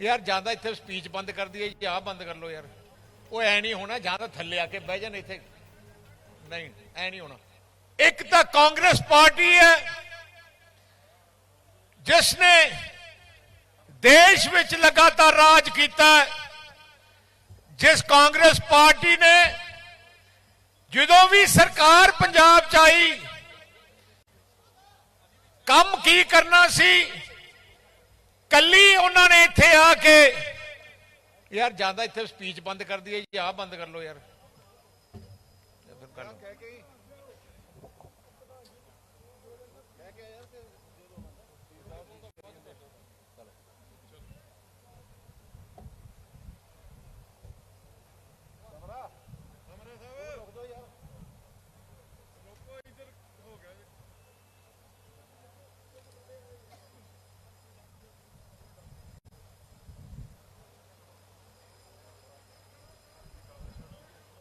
ਯਾਰ ਜਾਂਦਾ ਇੱਥੇ ਸਪੀਚ ਬੰਦ ਕਰ ਦਈਏ ਜਾਂ ਬੰਦ ਕਰ ਲਓ ਯਾਰ। ਉਹ ਐ ਨਹੀਂ ਹੋਣਾ, ਜਾਂ ਤਾਂ ਥੱਲੇ ਆ ਕੇ ਬਹਿ ਜਾਣ ਇੱਥੇ। ਨਹੀਂ, ਐ ਨਹੀਂ ਹੋਣਾ। ਇੱਕ ਤਾਂ ਕਾਂਗਰਸ ਪਾਰਟੀ ਹੈ ਜਿਸ ਨੇ ਦੇਸ਼ ਵਿੱਚ ਲਗਾਤਾਰ ਰਾਜ ਕੀਤਾ ਜਿਸ ਕਾਂਗਰਸ ਪਾਰਟੀ ਨੇ ਜਦੋਂ ਵੀ ਸਰਕਾਰ ਪੰਜਾਬ ਚ ਆਈ, ਕੰਮ ਕੀ ਕਰਨਾ ਸੀ ਕੱਲੀ ਉਹਨਾਂ ਨੇ ਇੱਥੇ ਆ ਕੇ ਯਾਰ ਜਾਂਦਾ ਇੱਥੇ ਸਪੀਚ ਬੰਦ ਕਰ ਦਈਏ ਜਾਂ ਬੰਦ ਕਰ ਲਓ ਯਾਰ ਫਿਰ ਕਰ ਲਓ।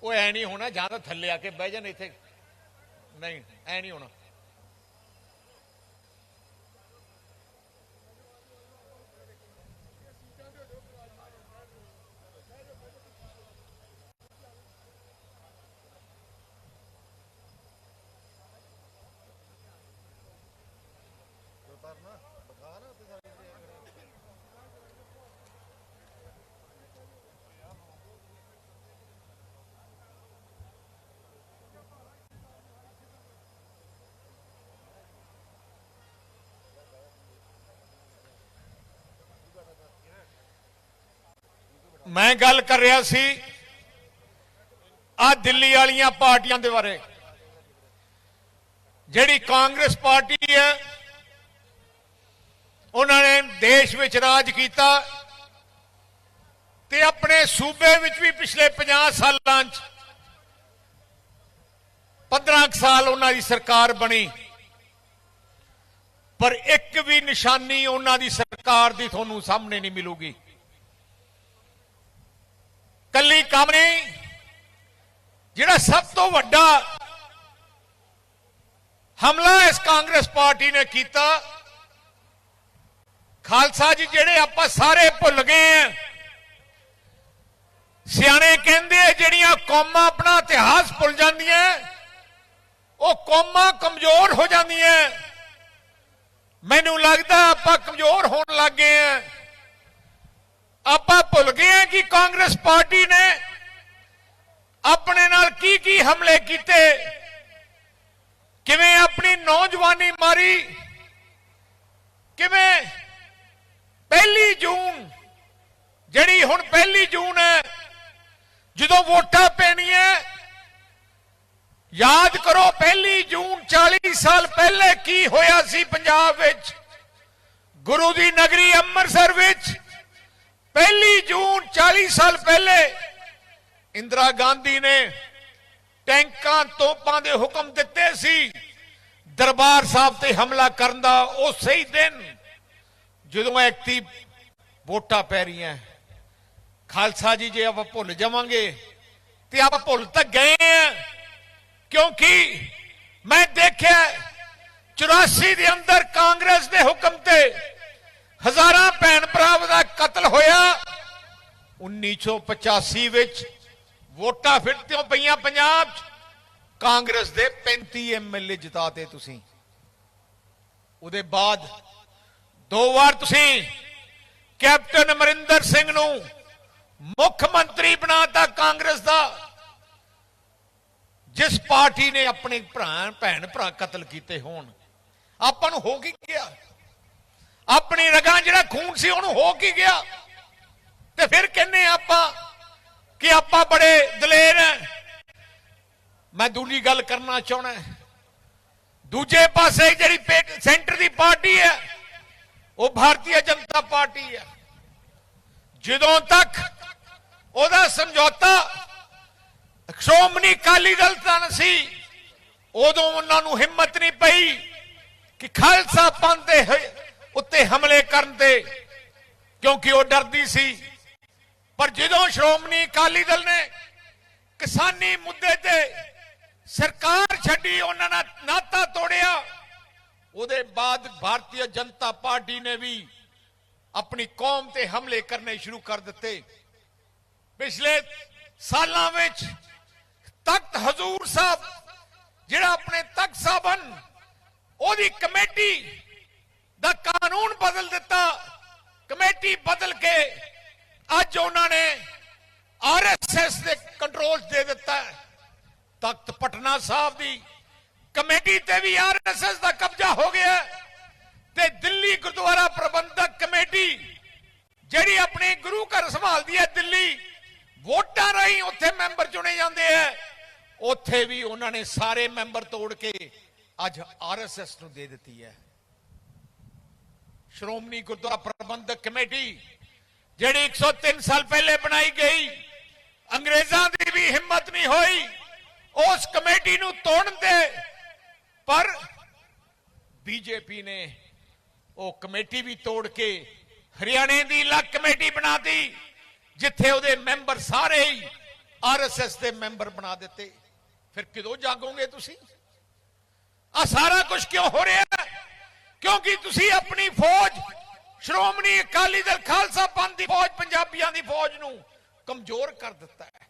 ਉਹ ਐ ਨਹੀਂ ਹੋਣਾ ਜਾਂ ਤਾਂ ਥੱਲੇ ਆ ਕੇ ਬਹਿ ਜਾਣ ਇੱਥੇ। ਨਹੀਂ, ਐ ਨਹੀਂ ਹੋਣਾ। ਮੈਂ ਗੱਲ ਕਰ ਰਿਹਾ ਸੀ ਆ ਦਿੱਲੀ ਵਾਲੀਆਂ ਪਾਰਟੀਆਂ ਦੇ ਬਾਰੇ। ਜਿਹੜੀ ਕਾਂਗਰਸ ਪਾਰਟੀ ਹੈ, ਉਹਨਾਂ ਨੇ ਦੇਸ਼ ਵਿੱਚ ਰਾਜ ਕੀਤਾ ਤੇ ਆਪਣੇ ਸੂਬੇ ਵਿੱਚ ਵੀ ਪਿਛਲੇ 50 ਸਾਲਾਂ 'ਚ 15 ਕੁ ਸਾਲ ਉਹਨਾਂ ਦੀ ਸਰਕਾਰ ਬਣੀ। ਪਰ ਇੱਕ ਵੀ ਨਿਸ਼ਾਨੀ ਉਹਨਾਂ ਦੀ ਸਰਕਾਰ ਦੀ ਤੁਹਾਨੂੰ ਸਾਹਮਣੇ ਨਹੀਂ ਮਿਲੂਗੀ ਕੱਲੀ ਕੰਮ ਨਹੀਂ। ਜਿਹੜਾ ਸਭ ਤੋਂ ਵੱਡਾ ਹਮਲਾ ਇਸ ਕਾਂਗਰਸ ਪਾਰਟੀ ਨੇ ਕੀਤਾ, ਖਾਲਸਾ ਜੀ ਜਿਹੜੇ ਆਪਾਂ ਸਾਰੇ ਭੁੱਲ ਗਏ ਆ। ਸਿਆਣੇ ਕਹਿੰਦੇ ਜਿਹੜੀਆਂ ਕੌਮਾਂ ਆਪਣਾ ਇਤਿਹਾਸ ਭੁੱਲ ਜਾਂਦੀਆਂ, ਉਹ ਕੌਮਾਂ ਕਮਜ਼ੋਰ ਹੋ ਜਾਂਦੀਆਂ। ਮੈਨੂੰ ਲੱਗਦਾ ਆਪਾਂ ਕਮਜ਼ੋਰ ਹੋਣ ਲੱਗ ਗਏ ਆ ਆਪਾਂ ਭੁੱਲ ਗਏ ਹਾਂ ਕਿ ਕਾਂਗਰਸ ਪਾਰਟੀ ਨੇ ਆਪਣੇ ਨਾਲ ਕੀ ਕੀ ਹਮਲੇ ਕੀਤੇ? ਕਿਵੇਂ ਆਪਣੀ ਨੌਜਵਾਨੀ ਮਾਰੀ? ਕਿਵੇਂ ਪਹਿਲੀ ਜੂਨ, ਜਿਹੜੀ ਹੁਣ ਪਹਿਲੀ ਜੂਨ ਹੈ, ਜਦੋਂ ਵੋਟਾਂ ਪੈਣੀਆਂ, ਯਾਦ ਕਰੋ ਪਹਿਲੀ ਜੂਨ 40 ਸਾਲ ਪਹਿਲੇ ਕੀ ਹੋਇਆ ਸੀ ਪੰਜਾਬ ਵਿੱਚ? ਗੁਰੂ ਦੀ ਨਗਰੀ ਅੰਮ੍ਰਿਤਸਰ ਵਿੱਚ ਪਹਿਲੀ ਜੂਨ 40 ਸਾਲ ਪਹਿਲੇ ਇੰਦਰਾ ਗਾਂਧੀ ਨੇ ਟੈਂਕਾਂ, ਤੋਪਾਂ ਦੇ ਹੁਕਮ ਦਿੱਤੇ ਸੀ। ਦਰਬਾਰ ਸਾਹਿਬ ਤੇ ਹਮਲਾ ਕਰਨ ਦਾ ਉਸੇ ਹੀ ਦਿਨ ਜਦੋਂ ਐਕਤੀ ਵੋਟਾਂ ਪੈ ਰਹੀਆਂ। ਖਾਲਸਾ ਜੀ, ਜੇ ਆਪਾਂ ਭੁੱਲ ਜਾਵਾਂਗੇ ਤੇ ਆਪਾਂ ਭੁੱਲ ਤਾਂ ਗਏ ਆ, ਕਿਉਂਕਿ ਮੈਂ ਦੇਖਿਆ 84 ਦੇ ਅੰਦਰ ਕਾਂਗਰਸ ਦੇ ਹੁਕਮ ਤੇ ਹਜ਼ਾਰਾਂ ਭੈਣ ਭਰਾਵਾਂ ਦਾ ਕਤਲ ਹੋਇਆ। 1985 ਵਿੱਚ ਵੋਟਾਂ ਫਿਰ ਤੋਂ ਪਈਆਂ ਪੰਜਾਬ 'ਚ। ਕਾਂਗਰਸ ਦੇ 35 ਐਮਐਲਏ ਜਿਤਾਤੇ ਤੁਸੀਂ। ਉਹਦੇ ਬਾਅਦ ਦੋ ਵਾਰ ਤੁਸੀਂ ਕੈਪਟਨ ਅਮਰਿੰਦਰ ਸਿੰਘ ਨੂੰ ਮੁੱਖ ਮੰਤਰੀ ਬਣਾਤਾ ਕਾਂਗਰਸ ਦਾ। ਜਿਸ ਪਾਰਟੀ ਨੇ ਆਪਣੇ ਭਰਾ ਭੈਣ ਭਰਾ ਕਤਲ ਕੀਤੇ ਹੋਣ। ਆਪਾਂ ਨੂੰ ਹੋ ਕੀ ਗਿਆ? ਆਪਣੀ ਰਗਾਂ ਜਿਹੜਾ ਖੂਨ ਸੀ ਉਹਨੂੰ ਹੋ ਕੀ ਗਿਆ? ਤੇ ਫਿਰ ਕਹਿੰਨੇ ਆਪਾਂ ਕਿ ਆਪਾਂ ਬੜੇ ਦਲੇਰ ਹਾਂ ਮੈਂ ਦੂਜੀ ਗੱਲ ਕਰਨਾ ਚਾਹਣਾ ਦੂਜੇ ਪਾਸੇ ਜਿਹੜੀ ਸੈਂਟਰ ਦੀ ਪਾਰਟੀ ਹੈ ਉਹ ਭਾਰਤੀ ਜਨਤਾ ਪਾਰਟੀ ਹੈ ਜਦੋਂ ਤੱਕ ਉਹਦਾ ਸਮਝੌਤਾ ਸ਼੍ਰੋਮਣੀ ਅਕਾਲੀ ਦਲ ਨਾਲ ਸੀ, ਉਦੋਂ ਉਹਨਾਂ ਨੂੰ ਹਿੰਮਤ ਨਹੀਂ ਪਈ ਕਿ ਖਾਲਸਾ ਪੰਥ ਦੇ ਉੱਤੇ ਹਮਲੇ ਕਰਨ ਤੇ, ਕਿਉਂਕਿ ਉਹ ਡਰਦੀ ਸੀ। ਪਰ ਜਦੋਂ ਸ਼੍ਰੋਮਣੀ ਅਕਾਲੀ ਦਲ ਨੇ ਕਿਸਾਨੀ ਮੁੱਦੇ ਤੇ ਸਰਕਾਰ ਛੱਡੀ, ਉਹਨਾਂ ਨਾਲ ਨਾਤਾ ਤੋੜਿਆ, ਉਹਦੇ ਬਾਅਦ ਭਾਰਤੀ ਜਨਤਾ ਪਾਰਟੀ ਨੇ ਵੀ ਆਪਣੀ ਕੌਮ ਤੇ ਹਮਲੇ ਕਰਨੇ ਸ਼ੁਰੂ ਕਰ ਦਿੱਤੇ। ਪਿਛਲੇ ਸਾਲਾਂ ਵਿੱਚ ਤਖਤ ਹਜ਼ੂਰ ਸਾਹਿਬ, ਜਿਹੜਾ ਆਪਣੇ ਤਖਤ ਸਾਹਿਬਨ ਉਹਦੀ ਕਮੇਟੀ ਦਾ ਕਾਨੂੰਨ ਬਦਲ ਦਿੱਤਾ, ਕਮੇਟੀ ਬਦਲ ਕੇ ਅੱਜ ਉਹਨਾਂ ਨੇ ਆਰਐਸਐਸ ਦੇ ਕੰਟਰੋਲ ਦੇ ਦਿੱਤਾ ਹੈ। ਤਖਤ ਪਟਨਾ ਸਾਹਿਬ ਦੀ ਕਮੇਟੀ ਤੇ ਵੀ ਆਰਐਸਐਸ ਦਾ ਕਬਜ਼ਾ ਹੋ ਗਿਆ ਤੇ ਦਿੱਲੀ ਗੁਰਦੁਆਰਾ ਪ੍ਰਬੰਧਕ ਕਮੇਟੀ, ਜਿਹੜੀ ਆਪਣੇ ਗੁਰੂ ਘਰ ਸੰਭਾਲਦੀ ਹੈ ਦਿੱਲੀ, ਵੋਟਾਂ ਰਾਹੀਂ ਉੱਥੇ ਮੈਂਬਰ ਚੁਣੇ ਜਾਂਦੇ ਆ ਉੱਥੇ ਵੀ ਉਹਨਾਂ ਨੇ ਸਾਰੇ ਮੈਂਬਰ ਤੋੜ ਕੇ ਅੱਜ ਆਰਐਸਐਸ ਨੂੰ ਦੇ ਦਿੱਤੀ ਹੈ ਸ਼੍ਰੋਮਣੀ ਗੁਰਦੁਆਰਾ ਪ੍ਰਬੰਧਕ ਕਮੇਟੀ ਜਿਹੜੀ 103 ਸਾਲ ਪਹਿਲੇ ਬਣਾਈ ਗਈ, ਅੰਗਰੇਜ਼ਾਂ ਦੀ ਵੀ ਹਿੰਮਤ ਨਹੀਂ ਹੋਈ ਉਸ ਕਮੇਟੀ ਨੂੰ ਤੋੜਨ ਦੇ ਪਰ ਬੀਜੇਪੀ ਨੇ ਉਹ ਕਮੇਟੀ ਵੀ ਤੋੜ ਕੇ ਹਰਿਆਣੇ ਦੀ ਅਲੱਗ ਕਮੇਟੀ ਬਣਾਤੀ ਜਿੱਥੇ ਉਹਦੇ ਮੈਂਬਰ ਸਾਰੇ ਹੀ ਆਰਐਸਐਸ ਦੇ ਮੈਂਬਰ ਬਣਾ ਦਿੱਤੇ। ਫਿਰ ਕਿਦੋਂ ਜਾਗੋਗੇ ਤੁਸੀਂ? ਆ ਸਾਰਾ ਕੁਝ ਕਿਉਂ ਹੋ ਰਿਹਾ? ਕਿਉਂਕਿ ਤੁਸੀਂ ਆਪਣੀ ਫੌਜ ਸ਼੍ਰੋਮਣੀ ਅਕਾਲੀ ਦਲ ਖਾਲਸਾ ਪੰਥ ਦੀ ਫੌਜ, ਪੰਜਾਬੀਆਂ ਦੀ ਫੌਜ ਨੂੰ ਕਮਜ਼ੋਰ ਕਰ ਦਿੱਤਾ ਹੈ।